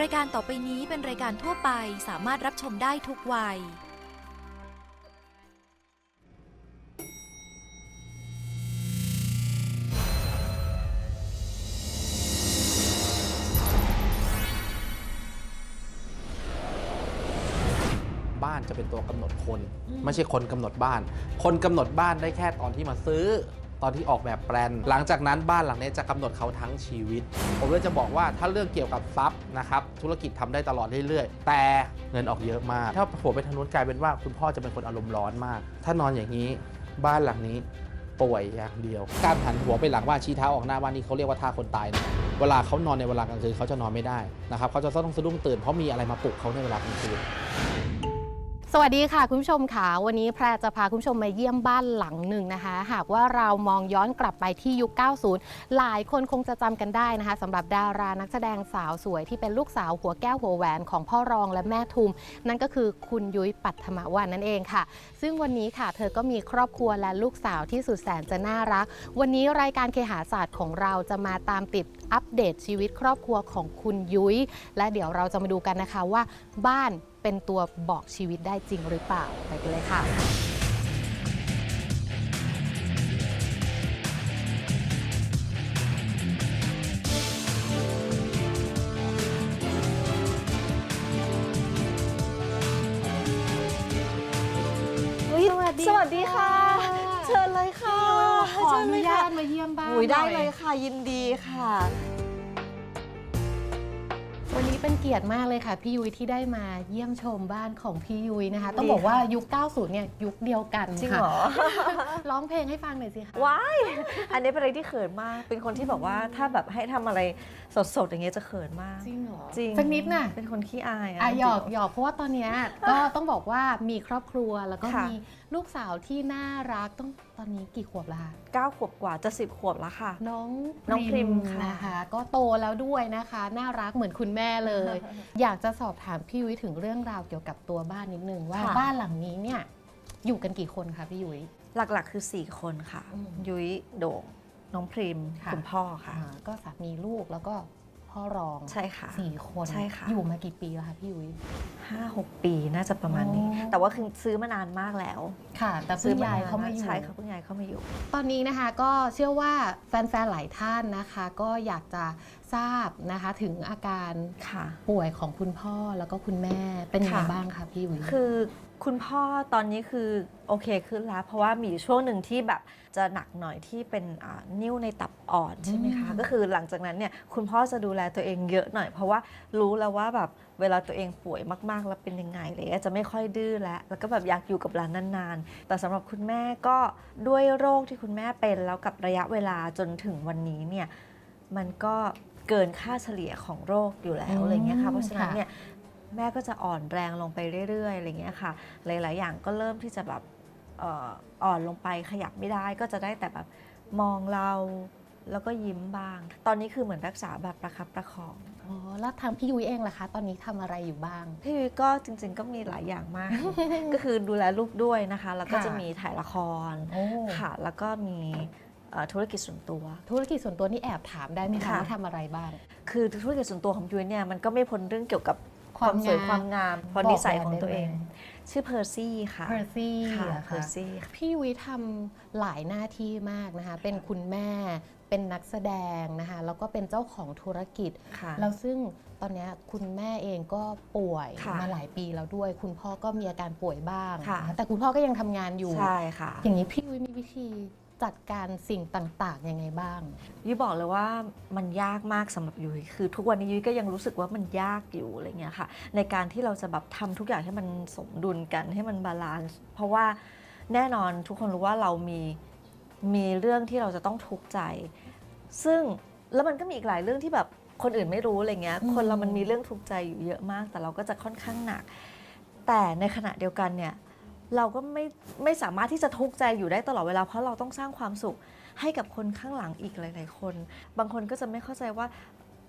รายการต่อไปนี้เป็นรายการทั่วไปสามารถรับชมได้ทุกวัย บ้านจะเป็นตัวกำหนดคน ไม่ใช่คนกำหนดบ้าน คนกำหนดบ้านได้แค่ตอนที่มาซื้อ ตอนที่ออกแบบแปลน หลังจากนั้นบ้านหลังนี้จะกำหนดเขาทั้งชีวิต ผมเลยจะบอกว่าถ้าเรื่องเกี่ยวกับทรัพย์นะครับธุรกิจทำได้ตลอดเรื่อยๆ แต่เงินออกเยอะมาก ถ้าผมไปทางนู้นกลายเป็นว่าคุณพ่อจะเป็นคนอารมณ์ร้อนมาก ถ้านอนอย่างนี้บ้านหลังนี้ป่วยอย่างเดียว การหันหัวไปหลังบ้าชี้เท้าออกหน้าบ้านนี่เขาเรียกว่าท่าคนตายนะเวลาเขานอนในเวลากลางคืนเขาจะนอนไม่ได้นะครับเขาจะต้องสะดุ้งตื่นเพราะมีอะไรมาปลุกเขาในเวลากลางคืน วัสดีค่ะคุณผู้ชมค่ะวันนี้แพรจะพาคุณผู้ชมมาเยี่ยมบ้านหลังหนึ่งนะคะ หากว่าเรามองย้อนกลับไปที่ยุค 90 หลายคนคงจะจำกันได้นะคะสำหรับดารานักแสดงสาวสวยที่เป็นลูกสาวหัวแก้วหัวแหวนของพ่อรองและแม่ทุม นั่นก็คือคุณยุ้ยปัทมวันนั่นเองค่ะ ซึ่งวันนี้ค่ะ เธอก็มีครอบครัวและลูกสาวที่สุดแสนจะน่ารัก วันนี้รายการเคหาศาสตร์ของเราจะมาตามติดอัปเดตชีวิตครอบครัวของคุณยุ้ยและเดี๋ยวเราจะมาดูกันนะคะว่าบ้าน เป็นตัวบอกชีวิตได้จริงหรือเปล่าไปกันเลยค่ะ สวัสดีสวัสดีค่ะ เชิญเลยค่ะขออเชิญนุเลยญาค่ะตมาเยี่ยมบ้านอุ้ยได้หน่อ เลยค่ะยินดีค่ะ วันนี้เป็นเกียรติมากเลยค่ะ พี่ยุ้ยที่ได้มาเยี่ยมชมบ้านของพี่ยุ้ยนะคะ ต้องดีบอกว่าค่ะยุค 90 เนี่ยยุคเดียวกันจริงค่ะเหรอ ร้องเพลงให้ฟังหน่อยสิคะ ว้าย อันนี้เป็นอะไรที่เขินมาก เป็นคนที่แบบว่าถ้าแบบให้ทำอะไรสดๆอย่างเงี้ยจะเขินมาก จริงเหรอจริงสักนิดน่ะ เป็นคนขี้อายอะหยอกจริง หยอกเพราะว่าตอนเนี้ยก็ต้องบอกว่ามีครอบครัวแล้วก็ค่ะมีลูกสาวที่น่ารักต้อง ตอนนี้กี่ขวบแล้วคะเก้าขวบกว่าจะสิบขวบแล้วค่ะ น้องน้องพริมค่ะนะคะ ก็โตแล้วด้วยนะคะ น่ารักเหมือนคุณแม่เลย อยากจะสอบถามพี่ยุ้ยถึงเรื่องราวเกี่ยวกับตัวบ้านนิดนึงว่าค่ะ บ้านหลังนี้เนี่ยอยู่กันกี่คนคะพี่ยุ้ย หลักๆ คือ 4 คนค่ะ อืมยุ้ยโด่งน้องพริมค่ะ คุณพ่อค่ะ อ่าก็สามีลูกแล้วก็ พ่อรองใช่ค่ะสี่คนใช่ค่ะ อยู่มากี่ปีแล้วคะพี่ยุ้ยห้าหกปีน่าจะประมาณนี้อ๋อแต่ว่าคือซื้อมานานมากแล้ว ค่ะ แต่เพิ่งย้ายเข้ามาอยู่ใช่ค่ะเพิ่งย้ายเข้ามาอยู่ ตอนนี้นะคะก็เชื่อว่าแฟนๆ หลายท่านนะคะ ก็อยากจะทราบนะคะถึงอาการค่ะป่วยของคุณพ่อแล้วก็คุณแม่เป็นยังไงค่ะบ้างคะพี่ยุ้ยคือ คุณพ่อตอนนี้คือโอเคขึ้นแล้ว เพราะว่ามีอยู่ช่วงหนึ่งที่แบบจะหนักหน่อยที่เป็นอ่านิ่วในตับอ่อนใช่ไหมคะอืมก็คือหลังจากนั้นเนี่ยคุณพ่อจะดูแลตัวเองเยอะหน่อย เพราะว่ารู้แล้วว่าแบบเวลาตัวเองป่วยมากๆ แล้วเป็นยังไงอะไรเลยจะไม่ค่อยดื้อแล้วแล้วก็แบบอยากอยู่กับหลานนานๆ แต่สำหรับคุณแม่ก็ด้วยโรคที่คุณแม่เป็นแล้วกับระยะเวลาจนถึงวันนี้เนี่ยมันก็เกินค่าเฉลี่ยของโรคอยู่แล้วอะไรเงี้ยค่ะเพราะฉะนั้นเนี่ย แม่ก็จะอ่อนแรงลงไปเรื่อยๆอะไรเงี้ยค่ะ หลายๆอย่างก็เริ่มที่จะแบบเอ่ออ่อนลงไปขยับไม่ได้ก็จะได้แต่แบบมองเราแล้วก็ยิ้มบ้าง ตอนนี้คือเหมือนรักษาแบบประคับประคองอ๋อแล้วทางพี่ยุ้ยเองล่ะคะ ตอนนี้ทำอะไรอยู่บ้าง พี่ยุ้ยก็จริง ๆ ก็มีหลายอย่างมาก ก็คือดูแลลูกด้วยนะคะ แล้วก็ค่ะจะมีถ่ายละครโอ้ค่ะ แล้วก็มีเอ่อธุรกิจส่วนตัว ธุรกิจส่วนตัวนี่แอบถามได้ไหมคะค่ะว่าทำอะไรบ้าง คือธุรกิจส่วนตัวของยุ้ยเนี่ยมันก็ไม่พ้นเรื่องเกี่ยวกับ ความสวยความงามพอบอกนิสัยแบรนด์ของตัวได้เอไหมงชื่อเพอร์ซี่ค่ะเพอร์ซี่ค่ะเหรอเพอคะร์ซี่พี่ยุ้ยทำหลายหน้าที่มากนะคะ เป็นคุณแม่เป็นนักแสดงนะคะแล้วก็เป็นเจ้าของธุรกิจค่ะแล้วซึ่งตอนเนี้ยคุณแม่เองก็ป่วยค่ะมาหลายปีแล้วด้วย คุณพ่อก็มีอาการป่วยบ้างค่ะนะคะแต่คุณพ่อก็ยังทำงานอยู่ใช่ค่ะ อย่างนี้พี่ยุ้ยมีวิธี จัดการสิ่งต่างๆยังไงบ้าง ยุ้ยบอกเลยว่ามันยากมากสำหรับยุ้ยคือ ทุกวันนี้ยุ้ยก็ยังรู้สึกว่ามันยากอยู่อะไรเงี้ยค่ะ ในการที่เราจะแบบทำทุกอย่างให้มันสมดุลกันให้มันบาลานซ์เพราะว่าแน่นอนทุกคนรู้ว่าเรามีมีเรื่องที่เราจะต้องทุกข์ใจ ซึ่งแล้วมันก็มีอีกหลายเรื่องที่แบบคนอื่นไม่รู้อะไรเงี้ยอืมคนเรามันมีเรื่องทุกข์ใจอยู่เยอะมาก แต่เราก็จะค่อนข้างหนัก แต่ในขณะเดียวกันเนี่ย เราก็ไม่ไม่สามารถที่จะทุกข์ใจอยู่ได้ตลอดเวลาเพราะเราต้องสร้างความสุขให้กับคนข้างหลังอีกหลาย ๆ คน บางคนก็จะไม่เข้าใจว่า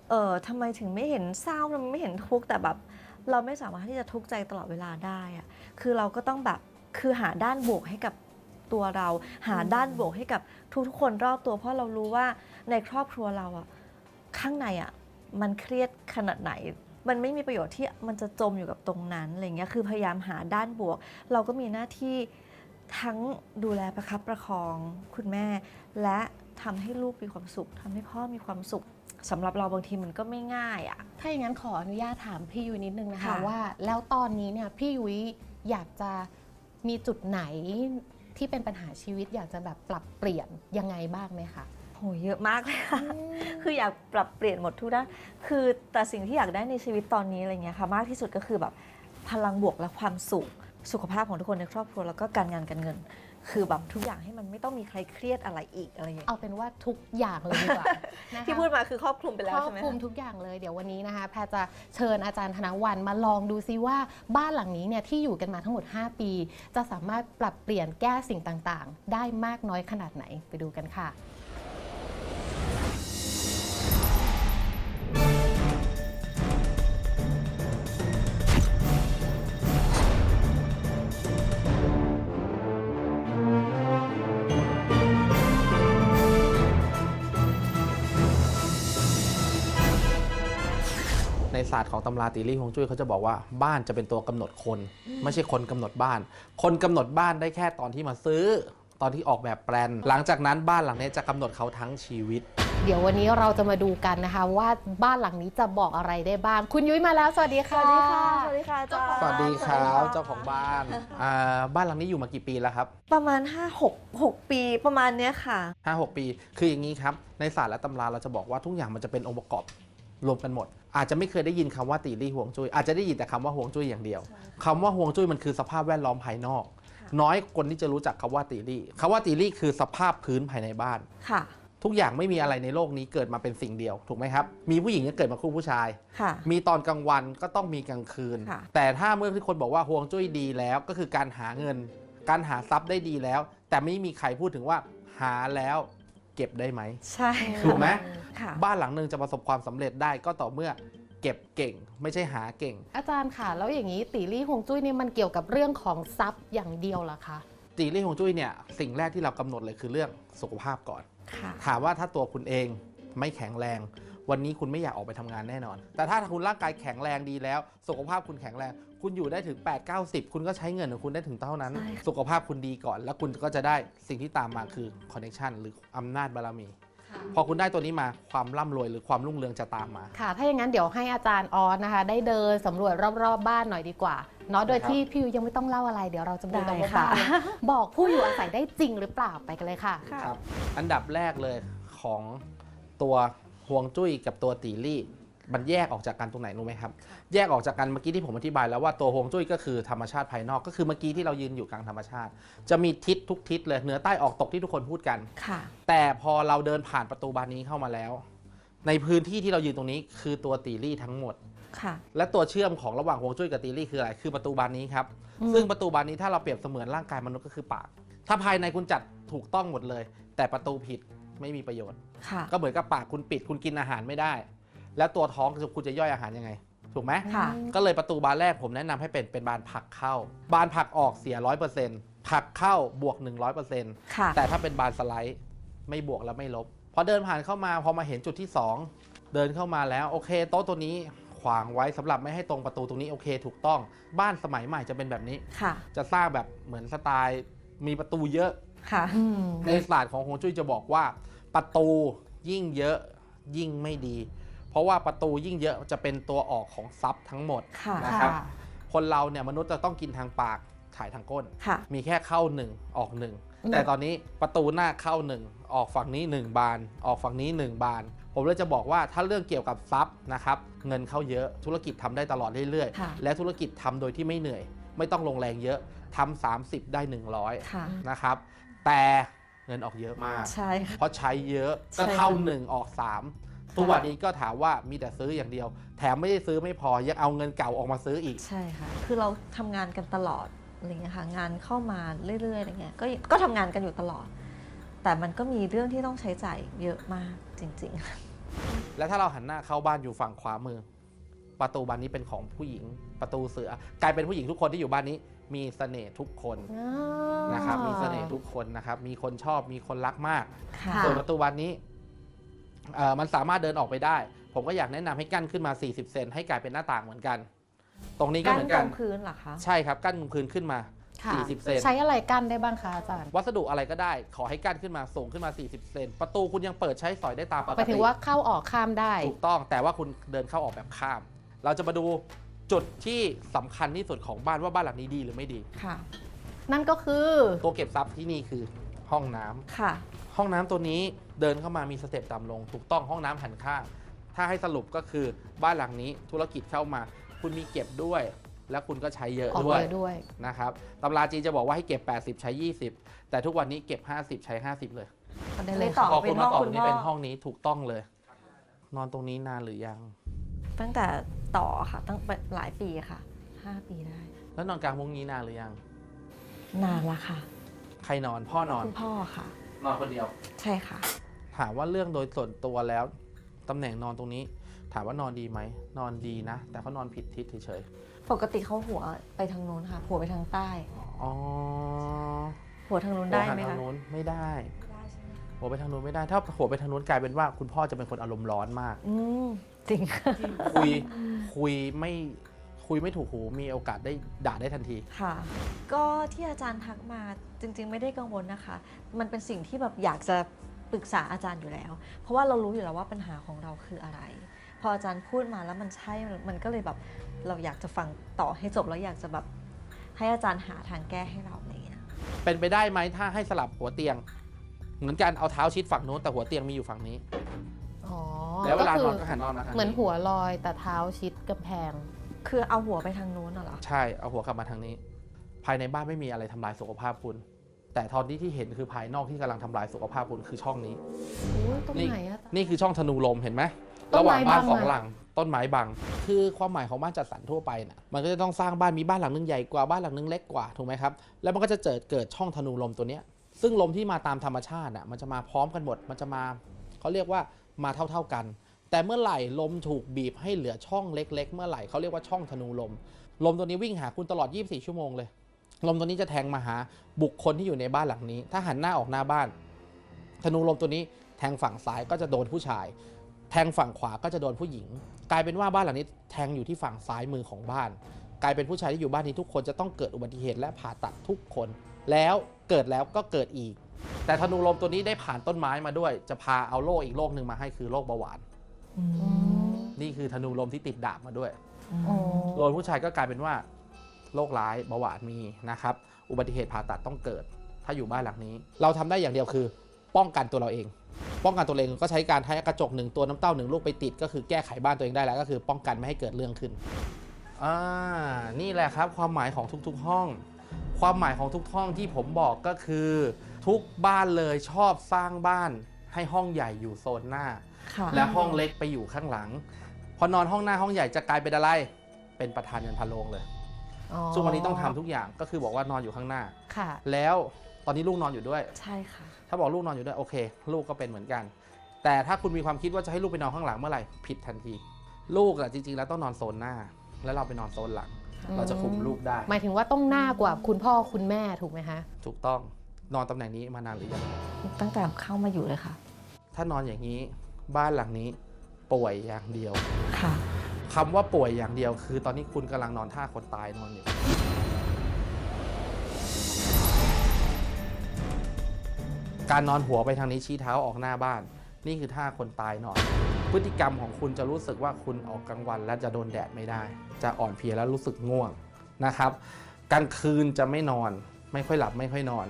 เออทำไมถึงไม่เห็นเศร้าทำไมไม่เห็นทุกข์แต่แบบ เราไม่สามารถที่จะทุกข์ใจตลอดเวลาได้อะคือเราก็ต้องแบบคือหาด้านบวกให้กับตัวเรา หาด้านบวกให้กับทุกๆคนรอบตัว เพราะเรารู้ว่าในครอบครัวเราอะข้างในอะมันเครียดขนาดไหน มันไม่มีประโยชน์ที่มันจะจมอยู่กับตรงนั้นอะไรเงี้ยคือพยายามหาด้านบวก เราก็มีหน้าที่ทั้งดูแลประคับประคองคุณแม่ และทำให้ลูกมีความสุขทำให้พ่อมีความสุขสำหรับเราบางทีมันก็ไม่ง่ายอะ่ะ ถ้าอย่างนั้นขออนุญาตถามพี่ยุ้ยนิดนึงนะคะคะว่าแล้วตอนนี้เนี่ยพี่ยุ้ยอยากจะมีจุดไหนที่เป็นปัญหาชีวิตอยากจะแบบปรับเปลี่ยนยังไงบ้างไหมคะ โหเยอะมากเลยค่ะ คืออยากปรับเปลี่ยนหมดทุกด้านคือแต่สิ่งที่อยากได้ในชีวิตตอนนี้อะไรเงี้ยค่ะมากที่สุดก็คือแบบพลังบวกและความสุข สุขภาพของทุกคนในครอบครัวแล้วก็การงานการเงิน คือแบบทุกอย่างให้มันไม่ต้องมีใครเครียดอะไรอีกอะไรอย่างเงี้ยเอาเป็นว่าทุกอย่างเลยดีกว่านะคะที่พูดมาคือครอบคลุมไปแล้วครอใช่บไหมคลุมคะทุกอย่างเลยเดี๋ยววันนี้นะคะ แพรจะเชิญอาจารย์ธนวันมาลองดูซิว่าบ้านหลังนี้เนี่ยที่อยู่กันมาทั้งหมด 5 ปี จะสามารถปรับเปลี่ยนแก้สิ่งต่างๆ ได้มากน้อยขนาดไหนไปดูกันค่ะ ศาสตร์ของตำราตีรี่ฮวงจุ้ยเขาจะบอกว่าบ้านจะเป็นตัวกำหนดคน ไม่ใช่คนกำหนดบ้าน คนกำหนดบ้านได้แค่ตอนที่มาซื้อ ตอนที่ออกแบบแปลน หลังจากนั้นบ้านหลังนี้จะกำหนดเขาทั้งชีวิต เดี๋ยววันนี้เราจะมาดูกันนะคะ ว่าบ้านหลังนี้จะบอกอะไรได้บ้าง คุณยุ้ยมาแล้ว สวัสดีสค่ะวัสดีค่ะ สวัสดีค่ะอาจารย์สวัสดีครับสวัสดีะเจ้าของบ้านอ่าบ้านหลังนี้อยู่มากี่ปีแล้วครับประมาณ 5 6 6 ปีประมาณเนี้ยค่ะห้าหกปี คืออย่างนี้ครับ ในศาสตร์และตำราเราจะบอกว่าทุกอย่างมันจะเป็นองค์ประกอบ รวมกันหมด อาจจะไม่เคยได้ยินคำว่าตีรี่ห่วงจุ้ยอาจจะได้ยินแต่คำว่าห่วงจุ้ยอย่างเดียวคำว่าห่วงจุ้ยมันคือสภาพแวดล้อมภายนอก น้อยคนที่จะรู้จักคำว่าตีรี่คำว่าตีรี่คือสภาพพื้นภายในบ้านค่ะทุกอย่างไม่มีอะไรในโลกนี้เกิดมาเป็นสิ่งเดียวถูกไหมครับ มีผู้หญิงก็เกิดมาคู่ผู้ชายค่ะมีตอนกลางวันก็ต้องมีกลางคืนค่ะแต่ถ้าเมื่อที่คนบอกว่าห่วงจุ้ยดีแล้วก็คือการหาเงิน การหาทรัพย์ได้ดีแล้ว แต่ไม่มีใครพูดถึงว่าหาแล้ว เก็บได้ไหมใช่ถูกไหมค่ะ บ้านหลังหนึ่งจะประสบความสำเร็จได้ก็ต่อเมื่อเก็บเก่ง ไม่ใช่หาเก่ง อาจารย์ค่ะ แล้วอย่างนี้ตีรี่ฮวงจุ้ยนี่มันเกี่ยวกับเรื่องของทรัพย์อย่างเดียวเหรอคะตีรี่ฮวงจุ้ยเนี่ยสิ่งแรกที่เรากำหนดเลยคือเรื่องสุขภาพก่อน ค่ะ ถามว่าถ้าตัวคุณเองไม่แข็งแรง วันนี้คุณไม่อยากออกไปทำงานแน่นอน แต่ถ้าคุณร่างกายแข็งแรงดีแล้ว สุขภาพคุณแข็งแรง คุณอยู่ได้ถึง 8 9 0 คุณก็ใช้เงินของคุณได้ถึงเท่านั้นใช่ค่ะสุขภาพคุณดีก่อน แล้วคุณก็จะได้สิ่งที่ตามมาคือคอนเน t ชันหรืออำนาจบารมี พอคุณได้ตัวนี้มาความร่ำรวยหรือความรุ่งเรืองจะตามมา ค่ะ ถ้าอย่างนั้นเดี๋ยวให้อาจารย์ออสนะคะ ได้เดินสำรวจรอบๆบ้านหน่อยดีกว่าเนาะโดยครับที่พี่ยุ้ยยังไม่ต้องเล่าอะไรเดี๋ยวเราจะดูกันได้ว่าค่ะบ้านบอกผู้อยู่อาศัยได้จริงหรือเปล่าไปกันเลยค่ะค่ะ ครับ อันดับแรกเลยของตัวห่วงจุ้ยกับตัวตีรี่ มันแยกออกจากกันตรงไหนรู้ไหมครับ แยกออกจากกันเมื่อกี้ที่ผมอธิบายแล้วว่าตัวห่วงจุ้ยก็คือธรรมชาติภายนอกก็คือเมื่อกี้ที่เรายืนอยู่กลางธรรมชาติ จะมีทิศทุกทิศเลยเหนือใต้ออกตกที่ทุกคนพูดกันค่ะ แต่พอเราเดินผ่านประตูบานนี้เข้ามาแล้ว ในพื้นที่ที่เรายืนตรงนี้คือตัวตีรี่ทั้งหมดค่ะ และตัวเชื่อมของระหว่างฮวงจุ้ยกับตีรี่คืออะไรคือประตูบานนี้ครับซึ่งประตูบานนี้ถ้าเราเปรียบเสมือนร่างกายมนุษย์ก็คือปาก ถ้าภายในคุณจัดถูกต้องหมดเลย แต่ประตูผิดไม่มีประโยชน์ค่ะก็เหมือนกับปากคุณปิดคุณกินอาหารไม่ได้ แล้วตัวท้องคุณจะย่อยอาหารยังไง ถูกไหมค่ะ ก็เลยประตูบานแรกผมแนะนำให้เป็นเป็นบานผลักเข้า บานผลักออกเสียร้อยเปอร์เซ็นต์ผลักเข้าบวก 100%ค่ะ แต่ถ้าเป็นบานสไลด์ ไม่บวกแล้วไม่ลบ พอเดินผ่านเข้ามาพอมาเห็นจุดที่ 2 เดินเข้ามาแล้วโอเค โต๊ะตัวนี้ขวางไว้สำหรับไม่ให้ตรงประตูตรงนี้โอเคถูกต้อง บ้านสมัยใหม่จะเป็นแบบนี้ ค่ะ จะสร้างแบบเหมือนสไตล์มีประตูเยอะ ค่ะ อืม ในศาสตร์ของฮวงจุ้ยจะบอกว่า ประตูยิ่งเยอะยิ่งไม่ดีเพ ราะว่าประตูยิ่งเยอะจะเป็นตัวออกของทรัพย์ทั้งหมดค่ะ นะครับคนเราเนี่ยมนุษย์จะต้องกินทางปากถ่ายทางก้น ค่ะ มีแค่เข้าหนึ่งออกหนึ่งอืม แต่ตอนนี้ประตูหน้าเข้าหนึ่งออกฝั่งนี้หนึ่งบาน ออกฝั่งนี้หนึ่งบาน ผมเลยจะบอกว่าถ้าเรื่องเกี่ยวกับทรัพย์นะครับเงินเข้าเยอะธุรกิจทำได้ตลอดเรื่อยค่ะ ๆ และธุรกิจทำโดยที่ไม่เหนื่อย ไม่ต้องลงแรงเยอะทำ30 ได้ 100ค่ะ นะครับแต่เงินออกเยอะมาก ใช่ค่ะ เพราะใช้เยอะใช่ก็เท่าหนึ่งออก3 ทุกวันนี้ก็ถามว่ามีแต่ซื้ออย่างเดียว แถมไม่ได้ซื้อไม่พอยังเอาเงินเก่าออกมาซื้ออีก ใช่ค่ะ คือเราทำงานกันตลอดอะไรเงี้ยค่ะ งานเข้ามาเรื่อยๆอะไรเงี้ย ก็ก็ทำงานกันอยู่ตลอด แต่มันก็มีเรื่องที่ต้องใช้จ่ายเยอะมากจริงแล้วถ้าเราหันหน้าเข้าบ้านอยู่ฝั่งขวามือ ประตูบานนี้เป็นของผู้หญิงประตูเสือกลายเป็นผู้หญิงทุกคนที่อยู่บ้านนี้ มีเสน่ห์ทุกคนอ่านะครับมีเสน่ห์ทุกคนนะครับมีคนชอบมีคนรักมากๆค่ะค่ะ ส่วนประตูบานนี้เอ่อ มันสามารถเดินออกไปได้ผผมก็อยากแนะนำให้กั้นขึ้นมา 40 เซนให้กลายเป็นหน้าต่างเหมือนกัน ตรงนี้ก็กั้เหนมือนตกัรนงพื้นเหรอคะใช่ครับกั้นตรงพื้นขึ้นมาค่ะ40 เซนใช้อะไรกั้นได้บ้างคะอาจารย์วัสดุอะไรก็ได้ ขอให้กั้นขึ้นมาสูงขึ้นมา 40 เซนประตูคุณยังเปิดใช้สอยได้ตามปกไปถึติงว่าเข้าออกข้ามได้ถูกต้องแต่ว่าคุณเดินเข้าออกแบบข้าม เราจะมาดูจุดที่สำคัญที่สุดของบ้านว่าบ้านหลังนี้ดีหรือไม่ดีค่ะ นั่นก็คือตัวเก็บทรัพย์ที่นี่คือห้องน้ำค่ะ ห้องน้ำตัวนี้เดินเข้ามามีสเต็ปต่ำลง ถูกต้องห้องน้ำหันข้าง ถ้าให้สรุปก็คือบ้านหลังนี้ธุรกิจเข้ามา คุณมีเก็บด้วย แล้วคุณก็ใช้เยอะออกด้วยเยอะด้วย นะครับตำราจีนจะบอกว่าให้เก็บ 80 ใช้ 20 แต่ทุกวันนี้เก็บ 50 ใช้ 50 เลยก็ได้เลยต่ค่ะอพอเป็คุนณห้มาองต่อคุณนี้พ่อเป็นห้องนี้ถูกต้องเลย นอนตรงนี้นานหรือยัง ตั้งแต่ต่อค่ะ ตั้งแต่หลายปีค่ะ 5 ปีได้ แล้วนอนกลางมุ้งนี้นานหรือยัง นานละค่ะ ใครนอนพ่อนอน คุณพ่อค่ะ นอนคนเดียว ใช่ค่ะ ถามว่าเรื่องโดยส่วนตัวแล้ว ตำแหน่งนอนตรงนี้ ถามว่านอนดีไหม นอนดีนะ แต่เขานอนผิดทิศเฉยปกติเขาหัวไปทางนู้นค่ะ หัวไปทางใต้ ๆ อ๋อหัวทางนู้นได้ไหมหัวปทาคะ งนู้นไม่ได้หัวไปทางนู้นไม่ได้ ถ้าหัวไปทางนู้นกลายเป็นว่า คุณพ่อจะเป็นคนอารมณ์ร้อนมาก อืมจริงค่ะ คุยคุยไม่ คุยไม่ถูกหูมีโอกาสได้ด่าได้ทันที ค่ะ ก็ที่อาจารย์ทักมาจริง ๆ ไม่ได้กังวลนะคะ มันเป็นสิ่งที่แบบอยากจะปรึกษาอาจารย์อยู่แล้ว เพราะว่าเรารู้อยู่แล้วว่าปัญหาของเราคืออะไร พออาจารย์พูดมาแล้วมันใช่มันก็เลยแบบเราอยากจะฟังต่อให้จบแล้วอยากจะแบบให้อาจารย์หาทางแก้ให้เราอะไรอย่างเงี้ยเป็นไปได้ไหมถ้าให้สลับหัวเตียง เหมือนกันเอาเท้าชิดฝั่งนู้นแต่หัวเตียงมีอยู่ฝั่งนี้ อ๋อแล้วเวลาก็นคือนก็หันนอนมาทางเหมือนนี้หัวลอยแต่เท้าชิดกำแพง คือเอาหัวไปทางนู้นน่ะเหรอ ใช่เอาหัวกลับมาทางนี้ ภายในบ้านไม่มีอะไรทำลายสุขภาพคุณ แต่ตอนนี้ที่เห็นคือภายนอกที่กำลังทำลายสุขภาพคุณคือช่องนี้อุ๊ยตรงนี่ไหนอะ นี่คือช่องธนูลมเห็นไหมต้นระหไม้ว่างบ้านบังสองอะ หลัง ต้นไม้บัง คือความหมายของบ้านจัดสรรทั่วไปน่ะมันก็จะต้องสร้างบ้านมีบ้านหลังนึงใหญ่กว่าบ้านหลังนึงเล็กกว่าถูกไหมครับแล้วมันก็จะเกิดเกิดช่องธนูลมตัวเนี้ยซึ่งลมที่มาตามธรรมชาติน่ะมันจะมาพร้อมกันหมด มันจะมาเขาเรียกว่ามาเท่า ๆกัน แต่เมื่อไหร่ลมถูกบีบให้เหลือช่องเล็ก ๆ เมื่อไหร่เขาเรียกว่าช่องธนูลม ลมตัวนี้วิ่งหาคุณตลอด 24 ชั่วโมงเลย ลมตัวนี้จะแทงมาหาบุคคลที่อยู่ในบ้านหลังนี้ ถ้าหันหน้าออกหน้าบ้าน ธนูลมตัวนี้แทงฝั่งซ้ายก็จะโดนผู้ชาย แทงฝั่งขวาก็จะโดนผู้หญิง กลายเป็นว่าบ้านหลังนี้แทงอยู่ที่ฝั่งซ้ายมือของบ้าน กลายเป็นผู้ชายที่อยู่บ้านนี้ทุกคนจะต้องเกิดอุบัติเหตุและผ่าตัดทุกคน แล้วเกิดแล้วก็เกิดอีก แต่ธนูลมตัวนี้ได้ผ่านต้นไม้มาด้วย จะพาเอาโรคอีกโรคหนึ่งมาให้คือโรคเบาหวาน นี่คือธนูลมที่ติดดาบมาด้วยอ๋อโดนผู้ชายก็กลายเป็นว่าโรคร้ายเบาหวานมีนะครับ อุบัติเหตุผ่าตัดต้องเกิด ถ้าอยู่บ้านหลังนี้ เราทำได้อย่างเดียวคือ ป้องกันตัวเราเอง ป้องกันตัวเองก็ใช้การใช้กระจกหนึ่งตัวน้ำเต้าหนึ่งลูกไปติด ก็คือแก้ไขบ้านตัวเองได้แล้วก็คือป้องกันไม่ให้เกิดเรื่องขึ้นอ่านี่แหละครับ ความหมายของทุกๆห้อง ความหมายของทุกห้องที่ผมบอกก็คือ ทุกบ้านเลยชอบสร้างบ้านให้ห้องใหญ่อยู่โซนหน้า ค่ะ และห้องเล็กไปอยู่ข้างหลัง พอนอนห้องหน้าห้องใหญ่จะกลายเป็นอะไร เป็นประธานยันพะโลงเลย อ๋อซึ่งวันนี้ต้องทำทุกอย่างก็คือบอกว่านอนอยู่ข้างหน้า ค่ะ แล้วตอนนี้ลูกนอนอยู่ด้วย ใช่ค่ะ ถ้าบอกลูกนอนอยู่ด้วยโอเค ลูกก็เป็นเหมือนกัน แต่ถ้าคุณมีความคิดว่าจะให้ลูกไปนอนข้างหลังเมื่อไหร่ผิดทันที ลูกอะจริง ๆ แล้วต้องนอนโซนหน้า แล้วเราไปนอนโซนหลังเราจะคุมลูกได้ หมายถึงว่าต้องหน้ากว่าคุณพ่อคุณแม่ถูกไหมคะถูกต้องนอนตำแหน่งนี้มานานหรือยังตั้งแต่เข้ามาอยู่เลยค่ะ ถ้านอนอย่างนี้ บ้านหลังนี้ป่วยอย่างเดียวค่ะ คำว่าป่วยอย่างเดียว คือตอนนี้คุณกำลังนอนท่าคนตายนอนอยู่ การนอนหัวไปทางนี้ชี้เท้าออกหน้าบ้าน นี่คือท่าคนตายนอน พฤติกรรมของคุณจะรู้สึกว่าคุณออกกลางวันและจะโดนแดดไม่ได้ จะอ่อนเพลียและรู้สึกง่วงนะครับ กลางคืนจะไม่นอน ไม่ค่อยหลับไม่ค่อยนอน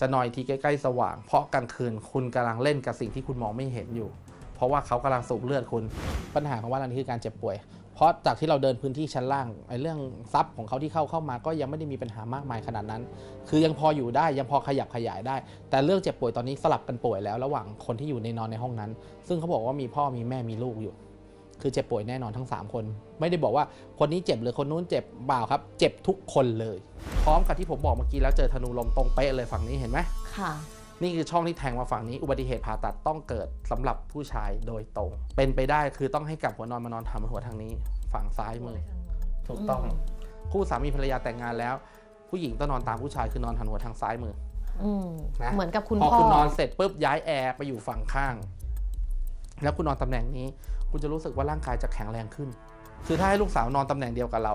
จะนอนอีกทีใกล้ๆ สว่าง เพราะกลางคืนคุณกำลังเล่นกับสิ่งที่คุณมองไม่เห็นอยู่ เพราะว่าเขากำลังสูบเลือดคุณ ปัญหาของว่าอันนี้คือการเจ็บป่วย เพราะจากที่เราเดินพื้นที่ชั้นล่างไอ้เรื่องทรัพย์ของเขาที่เข้าเข้ามาก็ยังไม่ได้มีปัญหามากมายขนาดนั้น คือยังพออยู่ได้ยังพอขยับขยายได้ แต่เรื่องเจ็บป่วยตอนนี้สลับกันป่วยแล้วระหว่างคนที่อยู่ในนอนในห้องนั้น ซึ่งเขาบอกว่ามีพ่อมีแม่มีลูกอยู่ คือเจ็บป่วยแน่นอนทั้ง 3 คน ไม่ได้บอกว่าคนนี้เจ็บหรือคนนู้นเจ็บเปล่าครับ เจ็บทุกคนเลย พร้อมกับที่ผมบอกเมื่อกี้แล้วเจอธนูลมตรงเป๊ะเลยฝั่งนี้เห็นไหมค่ะ นี่คือช่องที่แทงมาฝั่งนี้ อุบัติเหตุผ่าตัดต้องเกิดสำหรับผู้ชายโดยตรง เป็นไปได้คือต้องให้กลับหัวนอนมานอนทำหัวทางนี้ ฝั่งซ้ายมือ ถูกต้อง คู่สามีภรรยาแต่งงานแล้ว ผู้หญิงต้องนอนตามผู้ชายคือนอนหันหัวทางซ้ายมืออืมนะเหมือนกับคุณพอพ่อคุณนอนเสร็จปุ๊บย้ายแอร์ไปอยู่ฝั่งข้าง แล้วคุณนอนตำแหน่งนี้ คุณจะรู้สึกว่าร่างกายจะแข็งแรงขึ้น คือถ้าให้ลูกสาวนอนตำแหน่งเดียวกับเรา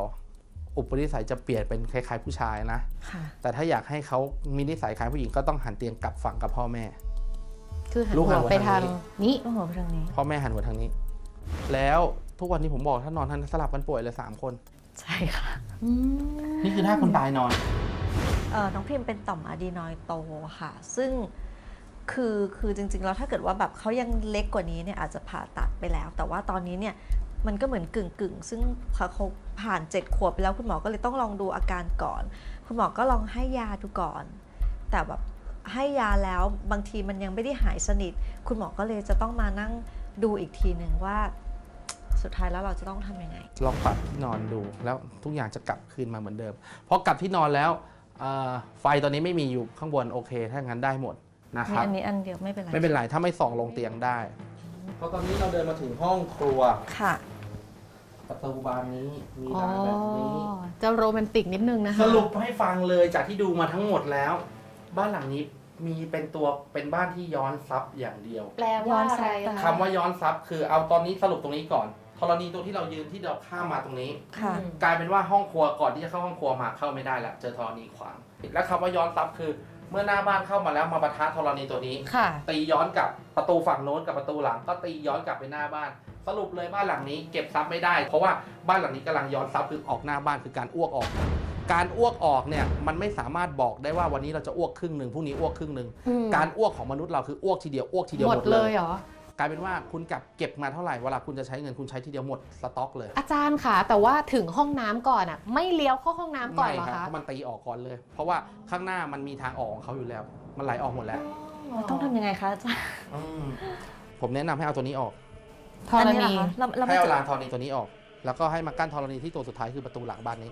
อุปนิสัยจะเปลี่ยนเป็นคล้ายๆผู้ชายนะ ค่ะ แต่ถ้าอยากให้เขามีนิสัยคล้ายผู้หญิงก็ต้องหันเตียงกลับฝั่งกับพ่อแม่ คือหันลูกหัหันวหัวไปทาทางงนี้ นี้โอ้โหไปทางนี้ พ่อแม่หันหัวทางนี้ แล้วทุกวันนี้ผมบอกถ้านอนท่านสลับกันป่วยเลยสามคน ใช่ค่ะอืมนี่คือถ้าคนตายนอน เออน้องพิมเป็นต่อมอะดีนอยด์โตค่ะ ซึ่ง คือคือจริงๆแล้วถ้าเกิดว่าแบบเขายังเล็กกว่านี้เนี่ยอาจจะผ่าตัดไปแล้ว แต่ว่าตอนนี้เนี่ยมันก็เหมือนกึ่งกึ่งๆซึ่งพอเขาผ่านเจ็ดขวบไปแล้วคุณหมอก็เลยต้องลองดูอาการก่อน คุณหมอก็ลองให้ยาดูก่อน แต่แบบให้ยาแล้วบางทีมันยังไม่ได้หายสนิท คุณหมอก็เลยจะต้องมานั่งดูอีกทีหนึ่งว่า สุดท้ายแล้วเราจะต้องทำยังไง ลองปรับที่นอนดูแล้วทุกอย่างจะกลับคืนมาเหมือนเดิมพอกลับที่นอนแล้วเอ่อไฟตอนนี้ไม่มีอยู่ข้างบนโอเค ถ้างั้นได้หมด นะคมีรับอันนี้อันเดียวไม่เป็นไรไม่เป็นไรถ้าไม่ส่องลงเตียงได้เพราะตอนนี้เราเดินมาถึงห้องครัวค่ะ ประตูบานนี้มีอ๋อลานแบบนี้ จะโรแมนติกนิดนึงนะคะ สรุปให้ฟังเลยจากที่ดูมาทั้งหมดแล้ว บ้านหลังนี้มีเป็นตัวเป็นบ้านที่ย้อนซับอย่างเดียว แปลว่าอะไรย้อนคะคำว่าย้อนซับคือเอาตอนนี้สรุปตรงนี้ก่อนธรณีตัวที่เรายืนที่เราข้ามมาตรงนี้ ค่ะอืมกลายเป็นว่าห้องครัวก่อนที่จะเข้าห้องครัวมาเข้าไม่ได้ละเจอธรณีขวางและคำว่าย้อนซับคือ เมื่อหน้าบ้านเข้ามาแล้วมาปะทะธรณีตัวนี้ ค่ะ ตีย้อนกลับประตูฝั่งโน้นกับประตูหลังก็ตีย้อนกลับไปหน้าบ้าน สรุปเลยบ้านหลังนี้เก็บซับไม่ได้ เพราะว่าบ้านหลังนี้กำลังย้อนซับคือออกหน้าบ้านคือการอ้วกออก การอ้วกออกเนี่ยมันไม่สามารถบอกได้ว่าวันนี้เราจะอ้วกครึ่งหนึ่งพรุ่งนี้อ้วกครึ่งหนึ่งอืม การอ้วกของมนุษย์เราคืออ้วกทีเดียวอ้วกทีเดียวหมหดมดเลเลยยเหรอ กลายเป็นว่าคุณกลับเก็บมาเท่าไหร่เวลาคุณจะใช้เงินคุณใช้ทีเดียวหมดสต็อกเลยอาจารย์ค่ะ แต่ว่าถึงห้องน้ำก่อนอะ ไม่เลี้ยวเข้าห้องน้ำก่อนไม่เหรอครับคะเพราะมันตีออกก่อนเลย เพราะว่าข้างหน้ามันมีทางออกของเขาอยู่แล้ว มันไหลออกหมดแล้วต้องทำยังไงคะอาจารย์อืมผมแนะนำให้เอาตัวนี้ออก ธรอันณีนี้เหรอคะเราเราให้ไม่เอาจะรางธรณีตัวนี้ออก แล้วก็ให้มากั้นธรณีที่ตัวสุดท้ายคือประตูหลังบ้านนี้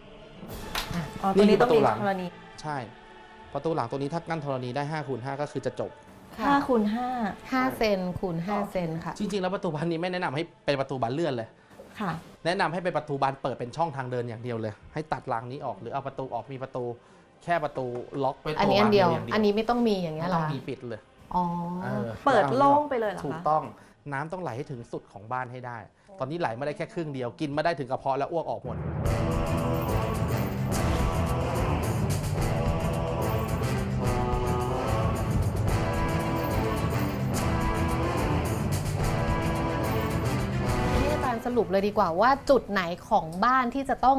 อ๋อตัวนี่นี้คือต้องมีประตูหลังกรณี ใช่ ประตูหลังตัวนี้ถ้ากั้นธรณีได้5คูณ5ก็คือจะจบค่ะ ห้าคูณห้าห้าเซนคูณห้าเซนค่ะ จริงๆแล้วประตูบานนี้ไม่แนะนำให้เป็นประตูบานเลื่อนเลย ค่ะ แนะนำให้เป็นประตูบานเปิดเป็นช่องทางเดินอย่างเดียวเลย ให้ตัดรางนี้ออกหรือเอาประตูออกมีประตู แค่ประตูล็อกเป็นอันตัวนี้อับานนเดีเดียยววอย่างเดียว อันนี้ไม่ต้องมีอย่างเงี้ไม่ยเหรต้อองมีปิดเลยอ๋อ ออเปิดอาโล่งไปเลยเหรอคะถูกต้องน้ำต้องไหลให้ถึงสุดของบ้านให้ได้ ตอนนี้ไหลมาได้แค่ครึ่งเดียวกินมาได้ถึงกระเพาะแล้วอ้วกออกหมด สรุปเลยดีกว่าว่าจุดไหนของบ้านที่จะต้อง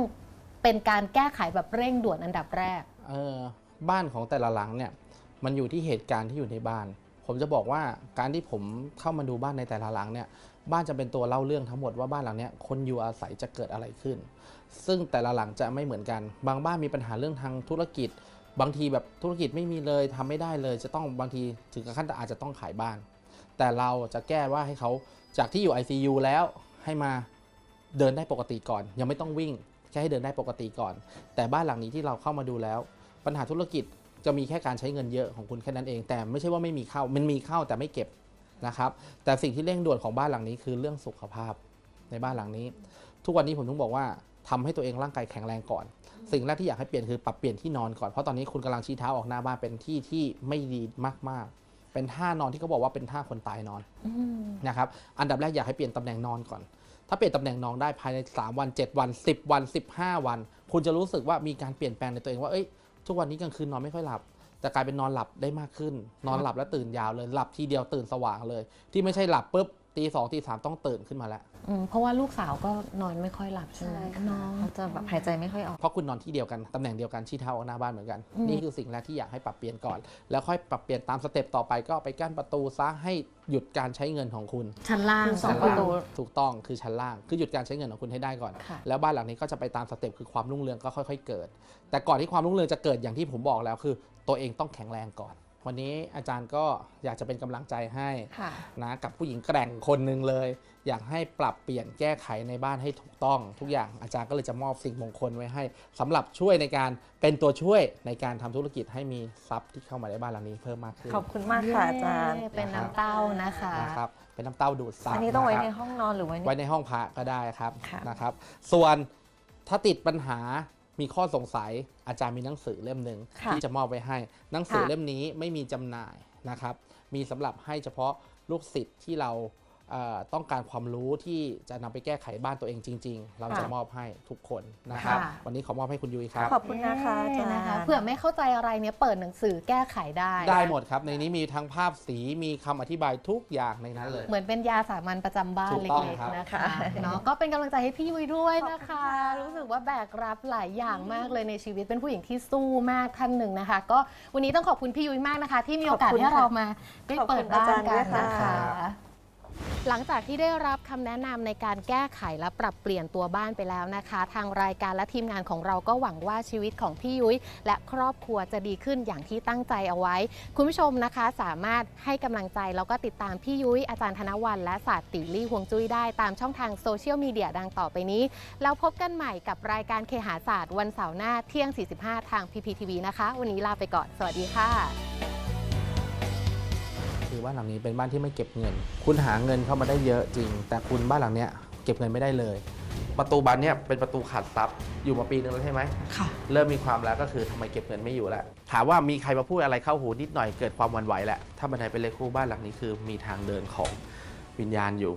เป็นการแก้ไขแบบเร่งด่วนอันดับแรก เออบ้านของแต่ละหลังเนี่ยมันอยู่ที่เหตุการณ์ที่อยู่ในบ้าน ผมจะบอกว่าการที่ผมเข้ามาดูบ้านในแต่ละหลังเนี่ยบ้านจะเป็นตัวเล่าเรื่องทั้งหมดว่าบ้านหลังเนี้ยคนอยู่อาศัยจะเกิดอะไรขึ้น ซึ่งแต่ละหลังจะไม่เหมือนกัน บางบ้านมีปัญหาเรื่องทางธุรกิจ บางทีแบบธุรกิจไม่มีเลยทำไม่ได้เลย จะต้องบางทีถึงขั้นอาจจะต้องขายบ้าน แต่เราจะแก้ว่าให้เขาจากที่อยู่ ICU แล้ว ให้มาเดินได้ปกติก่อน ยังไม่ต้องวิ่งแค่ให้เดินได้ปกติก่อน แต่บ้านหลังนี้ที่เราเข้ามาดูแล้ว ปัญหาธุรกิจจะมีแค่การใช้เงินเยอะของคุณแค่นั้นเอง แต่ไม่ใช่ว่าไม่มีเข้ามันมีเข้าแต่ไม่เก็บนะครับ แต่สิ่งที่เร่งด่วนของบ้านหลังนี้คือเรื่องสุขภาพในบ้านหลังนี้ ทุกวันนี้ผมต้องบอกว่าทำให้ตัวเองร่างกายแข็งแรงก่อน สิ่งแรกที่อยากให้เปลี่ยนคือปรับเปลี่ยนที่นอนก่อนเพราะตอนนี้คุณกำลังชี้เท้าออกหน้าบ้านเป็นที่ที่ไม่ดีมากๆ เป็นท่านอนที่เขาบอกว่าเป็นท่าคนตายนอนอืมนะครับอันดับแรกอยากให้เปลี่ยนตำแหน่งนอนก่อน ถ้าเปลี่ยนตำแหน่งนอนได้ภายใน 3 วัน 7 วัน 10 วัน 15 วัน คุณจะรู้สึกว่ามีการเปลี่ยนแปลงในตัวเองว่าเอ้ยทุกวันนี้กลางคืนนอนไม่ค่อยหลับแต่กลายเป็นนอนหลับได้มากขึ้น นอนหลับแล้วตื่นยาวเลยหลับทีเดียวตื่นสว่างเลย ที่ไม่ใช่หลับปุ๊บ ตีสองตีสามต้องตื่นขึ้นมาแล้ว อืมเพราะว่าลูกสาวก็นอนไม่ค่อยหลับใช่ไหมน้อง เขาจะแบบหายใจไม่ค่อยออก เพราะคุณนอนที่เดียวกัน ตำแหน่งเดียวกันชี้เท้าออกหน้าบ้านเหมือนกัน อืม นี่คือสิ่งแรกที่อยากให้ปรับเปลี่ยนก่อน แล้วค่อยปรับเปลี่ยนตามสเต็ปต่อไปก็ไปกั้นประตูซะให้หยุดการใช้เงินของคุณ ชั้นล่างคือสองชั้นปล่าระตู ถูกต้องคือชั้นล่าง คือหยุดการใช้เงินของคุณให้ได้ก่อน ค่ะ แล้วบ้านหลังนี้ก็จะไปตามสเต็ปคือความรุ่งเรืองก็ค่อย ๆ เกิด แต่ก่อนที่ความรุ่งเรืองจะเกิดอย่างที่ผมบอกแล้วคือ ตัวเองต้องแข็งแรงก่อน วันนี้อาจารย์ก็อยากจะเป็นกำลังใจให้ค่ะนะกับผู้หญิงแกร่งคนหนึ่งเลย อยากให้ปรับเปลี่ยนแก้ไขในบ้านให้ถูกต้อง ทุกอย่างอาจารย์ก็เลยจะมอบสิ่งมงคลไว้ให้สำหรับช่วยในการเป็นตัวช่วยในการทำธุรกิจให้มีทรัพย์ที่เข้ามาในบ้านหลังนี้เพิ่มมากขึ้น ขอบคุณมากค่ะอาจารย์ เย้เป็นน้ำเต้านะคะ นะครับเป็นน้ำเต้าดูดซับอันนี้ต้องไว้ะครับ ในห้องนอนหรือไว้ใน ไว้ในห้องพระก็ได้ครับค่ะ นะครับ ส่วนถ้าติดปัญหา มีข้อสงสัยอาจารย์มีหนังสือเล่มหนึ่งค่ะที่จะมอบไว้ให้ หนังสือค่ะเล่มนี้ไม่มีจำหน่ายนะครับ มีสำหรับให้เฉพาะลูกศิษย์ที่เราเอ่อ ต้องการความรู้ที่จะนำไปแก้ไขบ้านตัวเองจริง ๆ เราจะค่ะมอบให้ทุกคนนะครับ ค่ะ วันนี้ขอมอบให้คุณยุ้ยครับ ขอบคุณนะคะอาจารย์ นะคะเผื่อไม่เข้าใจอะไรเนี่ยเปิดหนังสือแก้ไขได้ ได้หมดครับ ในนี้มีทั้งภาพสีมีคำอธิบายทุกอย่างในนั้นเลย เหมือนเป็นยาสามัญประจำบ้านถูเล็กต้องกครับ ๆนะคะเนาะก็เป็นกำลังใจให้พี่ยุ้ยด้วยนะคะขอบคุณค่ะรู้สึกว่าแบกรับหลายอย่างมากเลยในชีวิตเป็นผู้หญิงที่สู้มากท่านหนึ่งนะคะ ก็วันนี้ต้องขอบคุณพี่ยุ้ยมากนะคะ ที่มีโอกาสให้เรามาได้เปิดบ้านกันนะคะ หลังจากที่ได้รับคำแนะนำในการแก้ไขและปรับเปลี่ยนตัวบ้านไปแล้วนะคะ ทางรายการและทีมงานของเราก็หวังว่าชีวิตของพี่ยุ้ยและครอบครัวจะดีขึ้นอย่างที่ตั้งใจเอาไว้ คุณผู้ชมนะคะสามารถให้กำลังใจแล้วก็ติดตามพี่ยุ้ยอาจารย์ธนวันและศาสตร์ติลี่ฮวงจุ้ยได้ตามช่องทางโซเชียลมีเดียดังต่อไปนี้ แล้วพบกันใหม่กับรายการเคหาศาสตร์วันเสาร์หน้าเที่ยง 45 ทาง PPTV นะคะ วันนี้ลาไปก่อนสวัสดีค่ะ คือบ้านหลังนี้เป็นบ้านที่ไม่เก็บเงิน คุณหาเงินเข้ามาได้เยอะจริง แต่คุณบ้านหลังเนี้ยเก็บเงินไม่ได้เลย ประตูบานเนี้ยเป็นประตูขาดทรัพย์อยู่มาปีนึงแล้วใช่ไหมค่ะ เริ่มมีความแล้วก็คือทำไมเก็บเงินไม่อยู่แล้วถามว่ามีใครมาพูดอะไรเข้าหูนิดหน่อยเกิดความหวั่นไหวแหละถ้าบันไดเป็นเลขคู่บ้านหลังนี้คือมีทางเดินของวิญญาณอยู่